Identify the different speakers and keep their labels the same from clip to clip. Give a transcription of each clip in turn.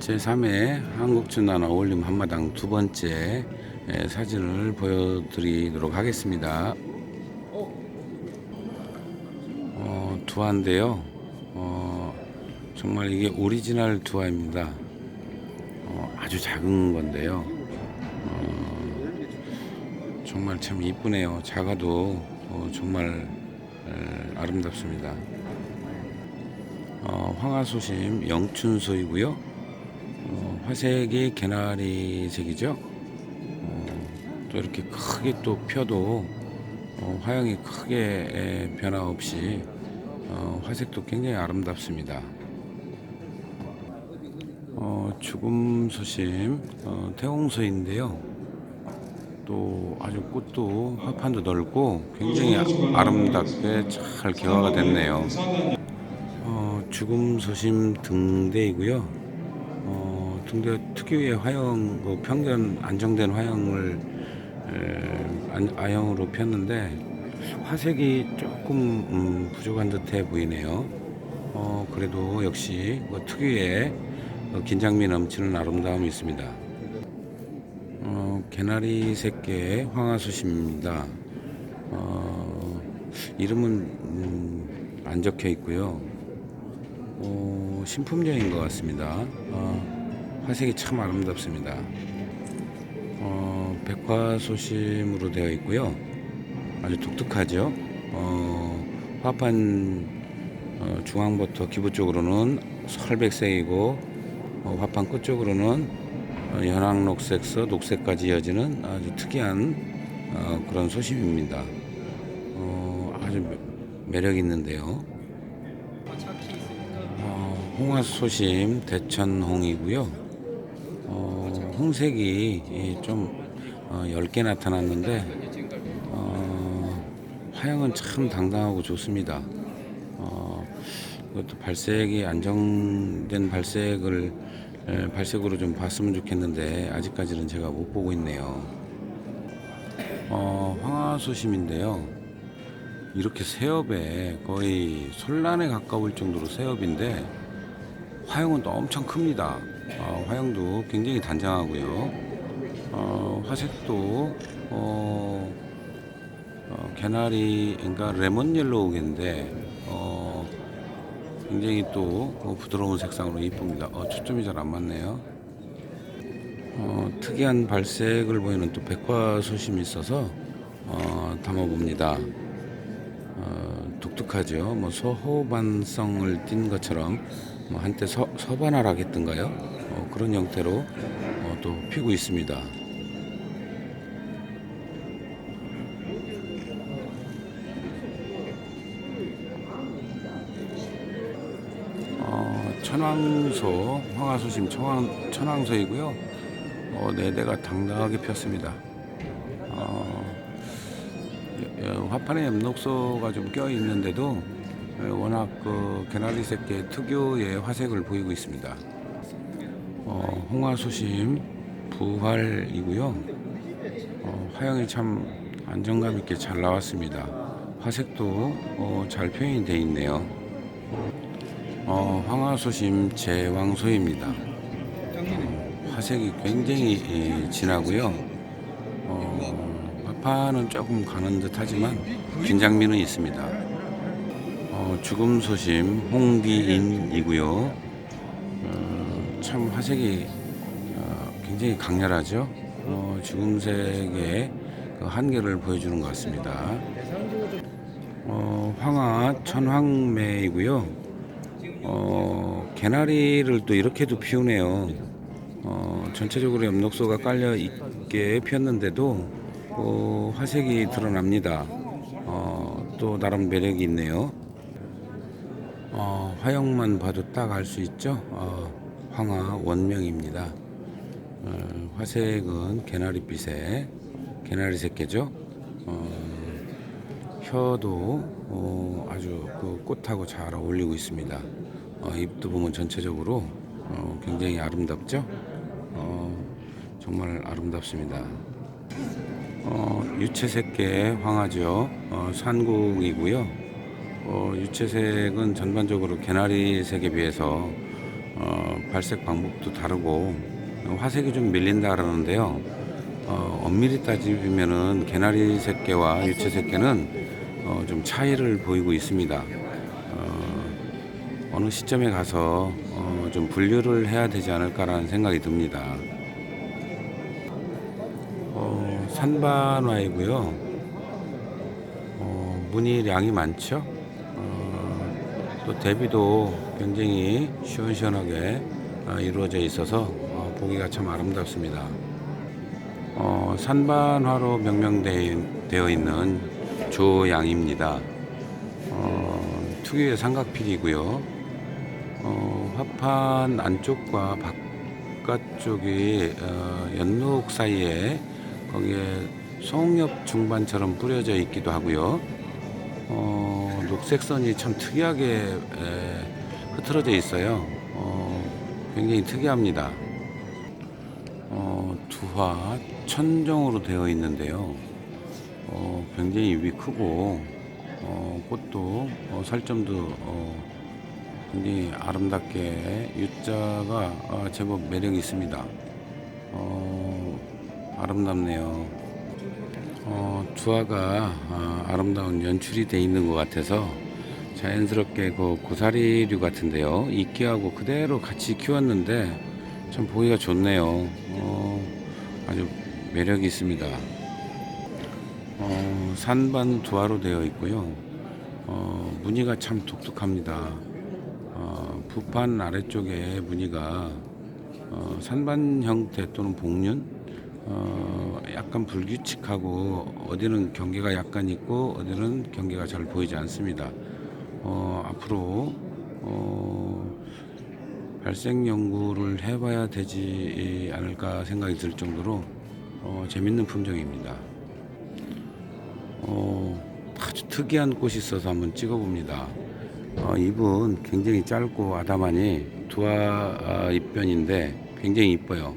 Speaker 1: 제3회 한국춘나나 어울림 한마당 두 번째 에, 사진을 보여드리도록 하겠습니다. 어, 두화인데요. 어, 정말 이게 오리지널 두화입니다. 어, 아주 작은 건데요. 어, 정말 참 이쁘네요. 작아도 어, 정말 에, 아름답습니다. 어, 황하소심 영춘소이고요. 어, 화색이 개나리색이죠. 어, 또 이렇게 크게 또 펴도 어, 화형이 크게 에, 변화 없이 어, 화색도 굉장히 아름답습니다. 어, 죽음 소심 어, 태홍소인데요. 또 아주 꽃도 화판도 넓고 굉장히 아- 아름답게 잘 개화가 됐네요. 어, 죽음 소심 등대이고요. 어, 등대 특유의 화형, 그 평균 안정된 화형을 아형으로 폈는데 화색이 조금 음, 부족한 듯해 보이네요. 어, 그래도 역시 그 특유의 어, 긴장미 넘치는 아름다움이 있습니다. 어, 개나리 새끼의 황하수심입니다. 어, 이름은 음, 안 적혀 있고요. 어, 신품종인 것 같습니다. 어, 화색이 참 아름답습니다. 어, 백화 소심으로 되어 있고요. 아주 독특하죠. 어, 화판 어, 중앙부터 기부 쪽으로는 설백색이고 어, 화판 끝 쪽으로는 어, 연황녹색서 녹색까지 이어지는 아주 특이한 어, 그런 소심입니다. 어, 아주 매- 매력 있는데요. 어, 홍화 소심 대천홍이고요. 어, 홍색이 이좀 어, 얇게 나타났는데 어, 화형은 참 당당하고 좋습니다. 어, 그것도 발색이 안정된 발색을 에, 발색으로 좀 봤으면 좋겠는데 아직까지는 제가 못 보고 있네요. 어, 황화소심인데요. 이렇게 새업에 거의 솔란에 가까울 정도로 새업인데 화형은 또 엄청 큽니다. 어, 화형도 굉장히 단장하고요. 어, 화색도 어, 어, 개나리, 그러니까 레몬 옐로우인데 어, 굉장히 또 어, 부드러운 색상으로 이쁩니다. 어, 초점이 잘 안 맞네요. 어, 특이한 발색을 보이는 또 백화 소심이 있어서 어, 담아봅니다. 어, 독특하죠. 뭐 소호반성을 띤 것처럼 뭐 한때 서, 서반화라겠던가요? 어, 그런 형태로 어, 또 피고 있습니다. 어, 천왕소, 황하수심 천왕, 천왕소이고요. 어, 네 대가 당당하게 폈습니다. 어, 화판에 엽록소가 좀 껴 있는데도 에, 워낙 그 개나리 새끼 특유의 화색을 보이고 있습니다. 어, 홍화수심 부활이고요. 어, 화형이 참 안정감 있게 잘 나왔습니다. 화색도 어, 잘 표현이 되어 있네요. 어, 황화수심 제왕소입니다. 어, 화색이 굉장히 예, 진하고요. 어, 화판은 조금 가는 듯하지만 긴장미는 있습니다. 어, 죽음 소심 홍기인이고요. 어, 참 화색이 어, 굉장히 강렬하죠. 어, 죽음색의 그 한계를 보여주는 것 같습니다. 어, 황화 천황매이고요. 어, 개나리를 또 이렇게도 피우네요. 어, 전체적으로 엽록소가 깔려 있게 피었는데도 어, 화색이 드러납니다. 어, 또 나름 매력이 있네요. 어, 화형만 봐도 딱 알 수 있죠. 어, 황화 원명입니다. 어, 화색은 개나리빛의 개나리 새끼죠. 어, 혀도 어, 아주 그 꽃하고 잘 어울리고 있습니다. 어, 잎도 보면 전체적으로 어, 굉장히 아름답죠. 어, 정말 아름답습니다. 어, 유채색계 황하죠. 어, 산국이고요. 어, 유채색은 전반적으로 개나리색에 비해서 어, 발색 방법도 다르고 화색이 좀 밀린다 그러는데요. 어, 엄밀히 따지면은 개나리 새끼와 유채 새끼는 어, 좀 차이를 보이고 있습니다. 어, 어느 시점에 가서 어, 좀 분류를 해야 되지 않을까라는 생각이 듭니다. 어, 산반화이고요. 어, 무늬량이 많죠. 어, 또 대비도 굉장히 시원시원하게 어, 이루어져 있어서 어, 보기가 참 아름답습니다. 어, 산반화로 명명되어 있는 조양입니다. 어, 특유의 삼각필이고요. 어, 화판 안쪽과 바깥쪽이 어, 연록 사이에 거기에 송엽 중반처럼 뿌려져 있기도 하고요. 어, 녹색선이 참 특이하게 에, 흐트러져 있어요. 어, 굉장히 특이합니다. 어, 두화 천정으로 되어 있는데요. 어, 굉장히 위 크고 어, 꽃도 어, 살점도 어, 굉장히 아름답게 U자가 어, 제법 매력이 있습니다. 어, 아름답네요. 어, 두화가 아, 아름다운 연출이 돼 있는 것 같아서 자연스럽게 그 고사리류 같은데요. 이끼하고 그대로 같이 키웠는데 참 보기가 좋네요. 어, 아주 매력이 있습니다. 어, 산반 두화로 되어 있고요. 어, 무늬가 참 독특합니다. 어, 부판 아래쪽에 무늬가 어, 산반 형태 또는 복륜 어, 약간 불규칙하고 어디는 경계가 약간 있고 어디는 경계가 잘 보이지 않습니다. 어, 앞으로 어, 발색 연구를 해봐야 되지 않을까 생각이 들 정도로 어, 재밌는 품종입니다. 어, 아주 특이한 꽃이 있어서 한번 찍어봅니다. 어, 잎은 굉장히 짧고 아담하니 두화 아, 잎변인데 굉장히 이뻐요.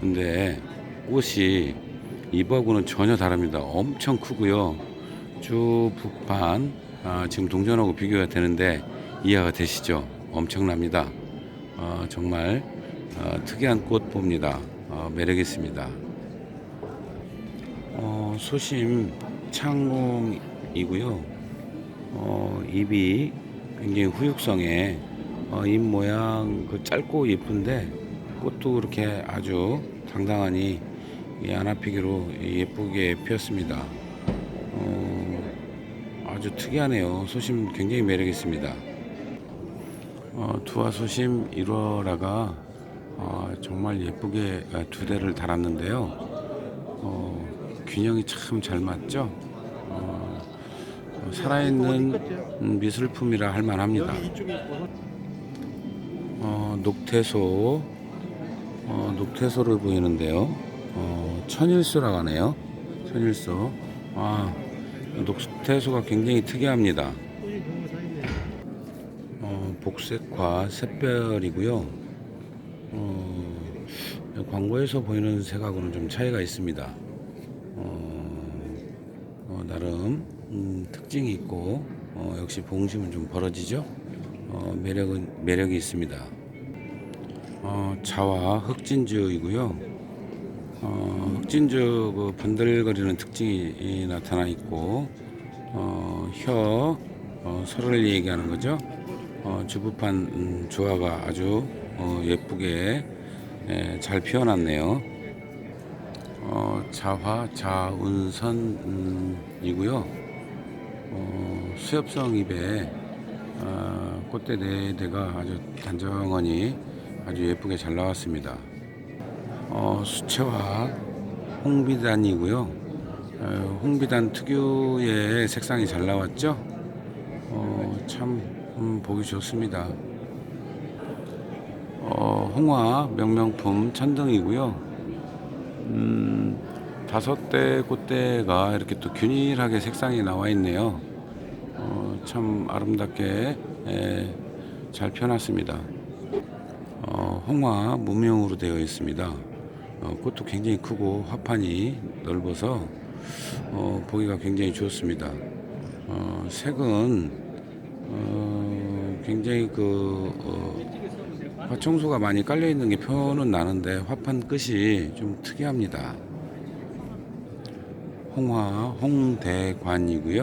Speaker 1: 근데 꽃이 잎하고는 전혀 다릅니다. 엄청 크고요. 쭉 북판 아, 지금 동전하고 비교가 되는데 이해가 되시죠? 엄청납니다. 어, 정말 어, 특이한 꽃 봅니다. 어, 매력 있습니다. 어, 소심 창공이고요. 어, 잎이 굉장히 후육성에 어, 잎 모양 그 짧고 예쁜데 꽃도 그렇게 아주 당당하니 이 아나피기로 예쁘게 피었습니다. 어, 아주 특이하네요. 소심 굉장히 매력 있습니다. 어, 두화 소심 1월화가 어, 정말 예쁘게 어, 두 대를 달았는데요. 어, 균형이 참 잘 맞죠? 어, 어, 살아있는 음, 미술품이라 할 만합니다. 어, 녹태소, 어, 녹태소를 보이는데요. 어, 천일소라고 하네요. 천일소. 아, 녹태소가 굉장히 특이합니다. 어, 복색화 샛별이고요. 어, 광고에서 보이는 색하고는 좀 차이가 있습니다. 어, 어, 나름 음, 특징이 있고 어, 역시 봉심은 좀 벌어지죠. 어, 매력은 매력이 있습니다. 어, 자와 흑진주이고요. 어, 흑진주 그 번들거리는 특징이 이 나타나 있고 어, 혀 어, 설을 얘기하는 거죠. 어, 주부판 음, 조화가 아주 어, 예쁘게 예, 잘 피어났네요. 어, 자화 자운선이고요. 어, 수엽성 잎에 어, 꽃대 네 대가 아주 단정하니 아주 예쁘게 잘 나왔습니다. 어, 수채화 홍비단이고요. 어, 홍비단 특유의 색상이 잘 나왔죠. 어, 참 음, 보기 좋습니다. 어, 홍화 명명품 천등이고요. 음, 다섯 대 꽃대가 이렇게 또 균일하게 색상이 나와 있네요. 어, 참 아름답게 에, 잘 펴놨습니다. 어, 홍화 무명으로 되어 있습니다. 어, 꽃도 굉장히 크고 화판이 넓어서 어, 보기가 굉장히 좋습니다. 어, 색은 어, 굉장히 그 어, 화청소가 많이 깔려 있는 게 표는 나는데 화판 끝이 좀 특이합니다. 홍화 홍대관이고요.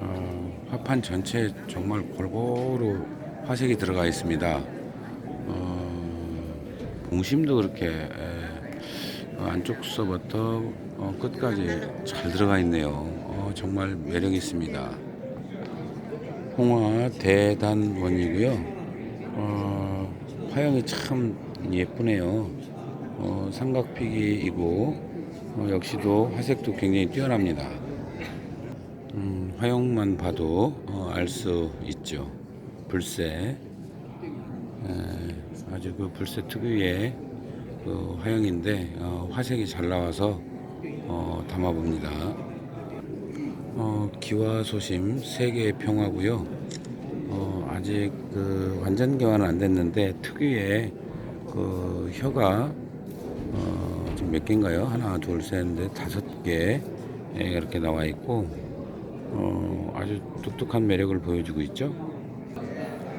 Speaker 1: 어, 화판 전체 정말 골고루 화색이 들어가 있습니다. 어, 봉심도 그렇게 에, 어, 안쪽 서부터 어, 끝까지 잘 들어가 있네요. 어, 정말 매력 있습니다. 홍화 대단원이고요. 어, 화형이 참 예쁘네요. 어, 삼각피기이고 어, 역시도 화색도 굉장히 뛰어납니다. 음, 화형만 봐도 알수 있죠. 불새 에, 아주 그 불새 특유의 그 화형인데 어, 화색이 잘 나와서 어, 담아봅니다. 어, 기와 소심 세계의 평화고요. 어, 아직 그 완전 개화는 안 됐는데 특유의 그 혀가 어, 지금 몇 개인가요? 하나, 둘, 셋, 넷, 다섯 개 예, 이렇게 나와 있고 어, 아주 독특한 매력을 보여주고 있죠.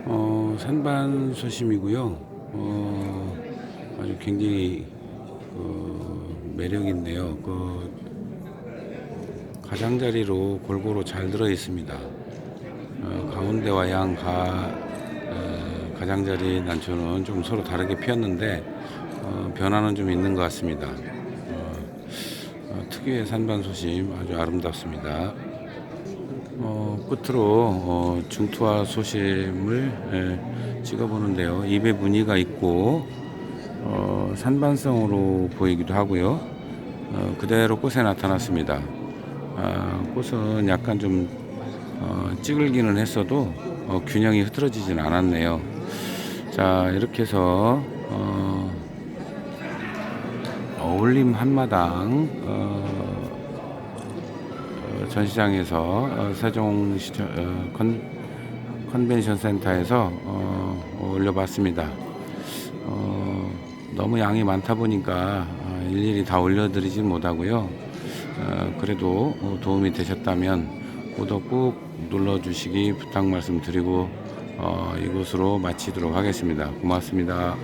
Speaker 1: 어, 산반 소심이고요. 어, 아주 굉장히 그 매력 있네요. 그 가장자리로 골고루 잘 들어 있습니다. 어, 가운데와 양 가 어, 가장자리 난초는 좀 서로 다르게 피었는데 어, 변화는 좀 있는 것 같습니다. 어, 어, 특유의 산반 소심 아주 아름답습니다. 어, 끝으로 어, 중투와 소심을 예, 찍어보는데요. 입에 무늬가 있고 어, 산반성으로 보이기도 하고요. 어, 그대로 꽃에 나타났습니다. 아, 꽃은 약간 좀 어, 찌글기는 했어도 어, 균형이 흐트러지진 않았네요. 자 이렇게 해서 어, 어울림 한마당 어, 어, 전시장에서 어, 세종 시청 어, 컨, 컨벤션 센터에서 어, 올려봤습니다. 어, 너무 양이 많다 보니까 어, 일일이 다 올려드리진 못하고요. 어, 그래도 어, 도움이 되셨다면 구독 꾹 눌러주시기 부탁 말씀드리고 어, 이곳으로 마치도록 하겠습니다. 고맙습니다.